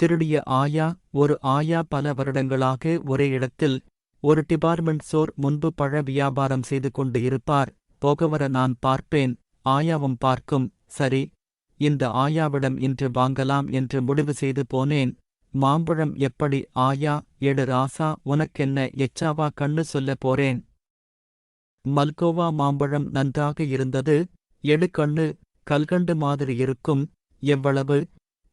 திருடிய ஆயா ஒரு ஆயா பல வருடங்களாக ஒரே இடத்தில் ஒரு டிபார்ட்மெண்ட் ஸ்டோர் முன்பு பழ வியாபாரம் செய்து கொண்டு இருப்பார். போகவர நான் பார்ப்பேன். ஆயாவும் பார்க்கும். சரி இந்த ஆயாவிடம் இன்று வாங்கலாம் என்று முடிவு செய்து போனேன். மாம்பழம் எப்படி ஆயா? எடு ராசா உனக்கென்ன? எச்சாவா கண்ணு சொல்ல போறேன். மல்கோவா மாம்பழம் நன்றாக இருந்தது. எடு கண்ணு கல்கண்டு மாதிரி இருக்கும். எவ்வளவு?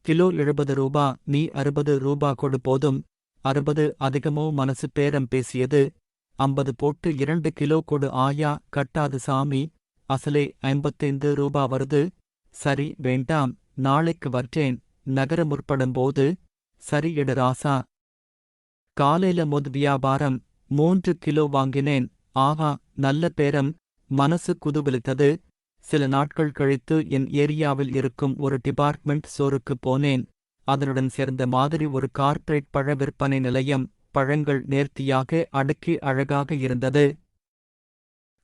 கிலோ எழுபது ரூபா நீ அறுபது ரூபா கொடு போதும். அறுபது அதிகமோ மனசு பேரம் பேசியது. ஐம்பது போட்டு இரண்டு கிலோ கொடு ஆயா கட்டாது சாமி. அசலே ஐம்பத்தைந்து ரூபா வருது. சரி வேண்டாம் நாளைக்கு வர்றேன் நகர முற்படும்போது சரி எடு ராசா. காலையில மொது வியாபாரம். மூன்று கிலோ வாங்கினேன். ஆஹா நல்ல பேரம். மனசு குதூகலித்தது சில நாட்கள் கழித்து என் ஏரியாவில் இருக்கும் ஒரு டிபார்ட்மெண்ட் ஸ்டோருக்கு போனேன். அதனுடன் சேர்ந்த மாதிரி ஒரு கார்ப்பரேட் பழ விற்பனை நிலையம் பழங்கள் நேர்த்தியாக அடுக்கி அழகாக இருந்தது.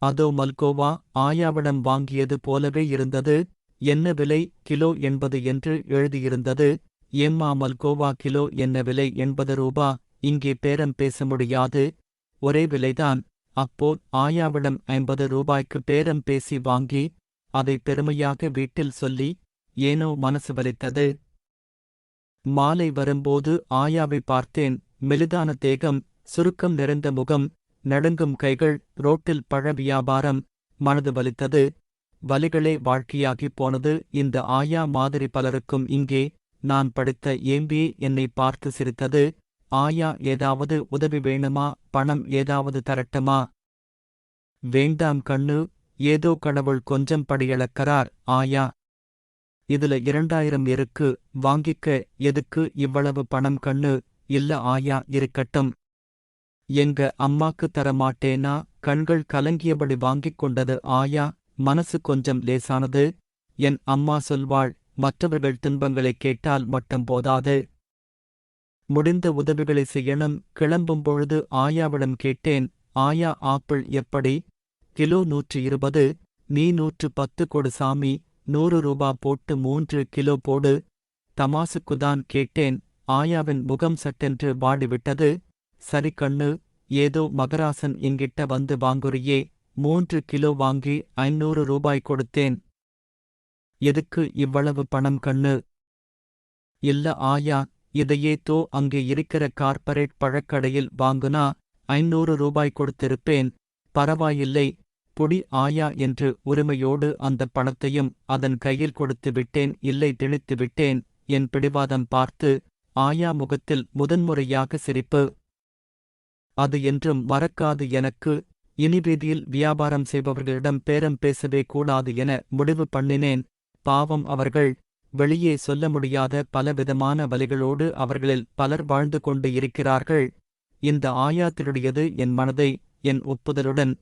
அதோ மல்கோவா ஆயாவிடம் வாங்கியது போலவே இருந்தது. என்ன விலை கிலோ எண்பது என்று எழுதியிருந்தது. ஏம்மா மல்கோவா கிலோ என்ன விலை எண்பது ரூபா? இங்கே பேரம் பேச முடியாது. ஒரே விலைதான். அப்போ ஆயாவிடம் ஐம்பது ரூபாய்க்கு பேரம் பேசி வாங்கி அதை பெருமையாக வீட்டில் சொல்லி ஏனோ மனசு வலித்தது. மாலை வரும்போது ஆயாவை பார்த்தேன். மெலிதான தேகம் சுருக்கம் நிறைந்த முகம் நடுங்கும் கைகள் ரோட்டில் பழ வியாபாரம் மனது வலித்தது. வலிகளே வாழ்க்கையாகிப் போனது. இந்த ஆயா மாதிரி பலருக்கும் இங்கே நான் படித்த ஏம்பியே என்னை பார்த்து சிரித்தது. ஆயா ஏதாவது உதவி வேணுமா? பணம் ஏதாவது தரட்டுமா? வேண்டாம் கண்ணு ஏதோ கடவுள் கொஞ்சம் படியளக்கறார் ஆயா. இதுல இரண்டாயிரம் இருக்கு வாங்கிக்க எதுக்கு இவ்வளவு பணம் கண்ணு இல்ல ஆயா இருக்கட்டும். எங்க அம்மாக்கு தரமாட்டேனா கண்கள் கலங்கியபடி வாங்கிக் கொண்டது ஆயா மனசு கொஞ்சம் லேசானது. என் அம்மா சொல்வாள் மற்றவர்கள் துன்பங்களைக் கேட்டால் மட்டும் போதாது. முடிந்த உதவிகளை செய்யணும் கிளம்பும் பொழுது ஆயாவிடம் கேட்டேன் ஆயா ஆப்பிள் எப்படி? கிலோ நூற்று இருபது நீ நூற்று பத்து கொடு சாமி நூறு ரூபா போட்டு மூன்று கிலோ போடு. தமாசுக்குதான் கேட்டேன் ஆயாவின் முகம் சட்டென்று வாடிவிட்டது. சரி கண்ணு ஏதோ மகராசன் என்கிட்ட வந்து வாங்குறியே மூன்று கிலோ வாங்கி ஐநூறு ரூபாய் கொடுத்தேன். எதுக்கு இவ்வளவு பணம் கண்ணு? இல்ல ஆயா இதையே தோ அங்கே இருக்கிற கார்ப்பரேட் பழக்கடையில் வாங்குனா ஐநூறு ரூபாய் கொடுத்திருப்பேன். பரவாயில்லை பொடி ஆயா என்று உரிமையோடு அந்த பணத்தையும் அதன் கையில் கொடுத்து விட்டேன் இல்லை திணித்து விட்டேன் என் பிடிவாதம் பார்த்து ஆயா முகத்தில் முதன்முறையாக சிரிப்பு. அது என்றும் மறக்காது எனக்கு. இனி வீதியில் வியாபாரம் செய்பவர்களிடம் பேரம் பேசவே கூடாது என முடிவு பண்ணினேன். பாவம் அவர்கள். வெளியே சொல்ல முடியாத பலவிதமான வலிகளோடு அவர்களில் பலர் வாழ்ந்து கொண்டு இருக்கிறார்கள். இந்த ஆயா திருடியது என் மனதை என் ஒப்புதலுடன்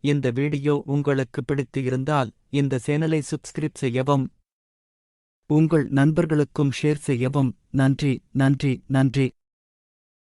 இந்த வீடியோ உங்களுக்கு பிடித்து இருந்தால் இந்த சேனலை சப்ஸ்கிரைப் செய்யவும். உங்கள் நண்பர்களுக்கும் ஷேர் செய்யவும். நன்றி நன்றி நன்றி.